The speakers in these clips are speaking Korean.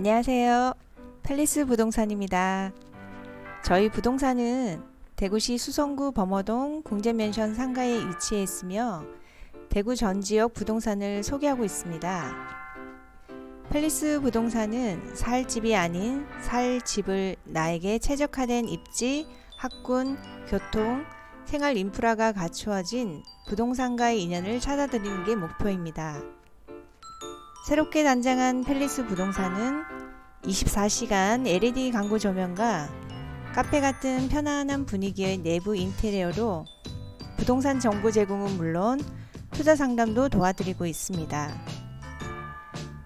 안녕하세요. 팰리스 부동산입니다. 저희 부동산은 대구시 수성구 범어동 공제맨션 상가에 위치해 있으며 대구 전 지역 부동산을 소개하고 있습니다. 팰리스 부동산은 살 집이 아닌 살 집을 나에게 최적화된 입지, 학군, 교통, 생활 인프라가 갖추어진 부동산과의 인연을 찾아드리는 게 목표입니다. 새롭게 단장한 팰리스 부동산은 24시간 LED 광고 조명과 카페 같은 편안한 분위기의 내부 인테리어로 부동산 정보 제공은 물론 투자 상담도 도와드리고 있습니다.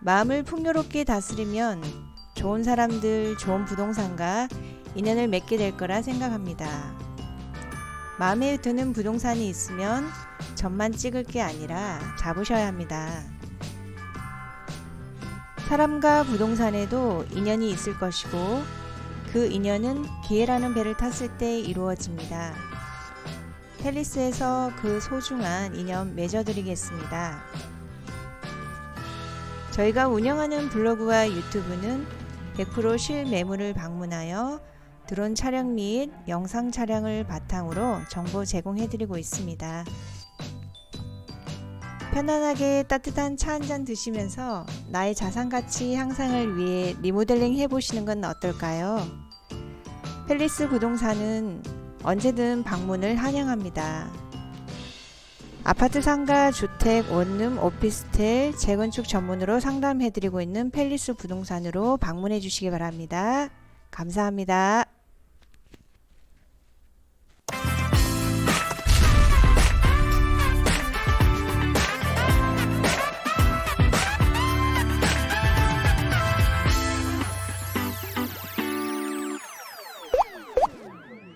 마음을 풍요롭게 다스리면 좋은 사람들, 좋은 부동산과 인연을 맺게 될 거라 생각합니다. 마음에 드는 부동산이 있으면 점만 찍을 게 아니라 잡으셔야 합니다. 사람과 부동산에도 인연이 있을 것이고 그 인연은 기회라는 배를 탔을 때 이루어집니다. 팰리스에서 그 소중한 인연 맺어드리겠습니다. 저희가 운영하는 블로그와 유튜브는 100% 실매물을 방문하여 드론 촬영 및 영상 촬영을 바탕으로 정보 제공해드리고 있습니다. 편안하게 따뜻한 차 한 잔 드시면서 나의 자산 가치 향상을 위해 리모델링 해보시는 건 어떨까요? 팰리스 부동산은 언제든 방문을 환영합니다. 아파트 상가, 주택, 원룸, 오피스텔, 재건축 전문으로 상담해드리고 있는 팰리스 부동산으로 방문해 주시기 바랍니다. 감사합니다.